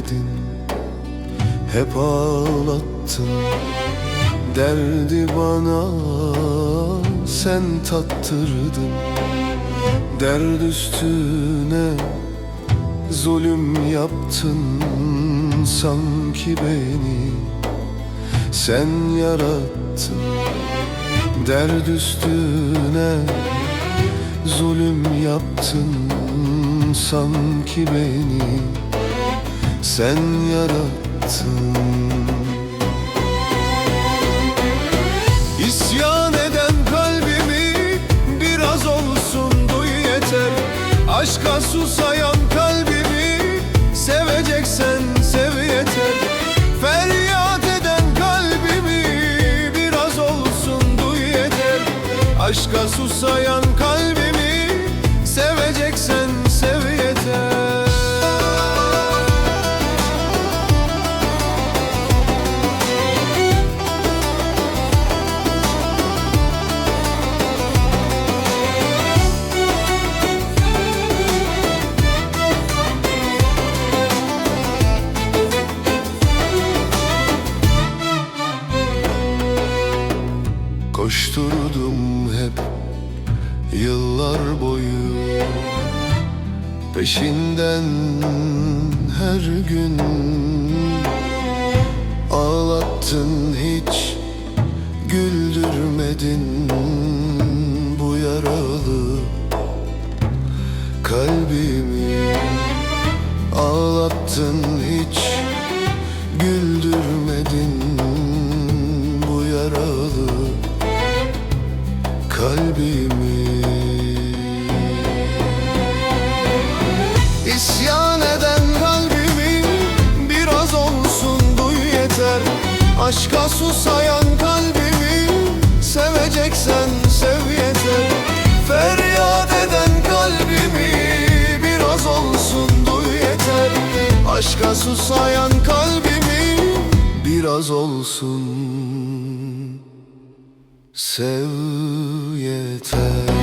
güldürmedin Hep ağlattın. Derdi bana sen tattırdın. Derd üstüne zulüm yaptın Sanki beni sen yarattın. Derd üstüne zulüm yaptın Sanki beni sen yarattın. İsyan eden kalbimi biraz olsun duy yeter. Aşka susayan kalbimi seveceksen sev yeter. Feryat eden kalbimi biraz olsun duy yeter. Aşka susayan kalbimi Koşturdum hep yıllar boyu. Peşinden her gün Ağlattın hiç güldürmedin bu yaralı kalbimi. Ağlattın hiç güldürmedin kalbimi. İsyan eden kalbimi biraz olsun duy yeter. Aşka susayan kalbimi seveceksen sev yeter. Feryat eden kalbimi biraz olsun duy yeter. Aşka susayan kalbimi biraz olsun Sev yeter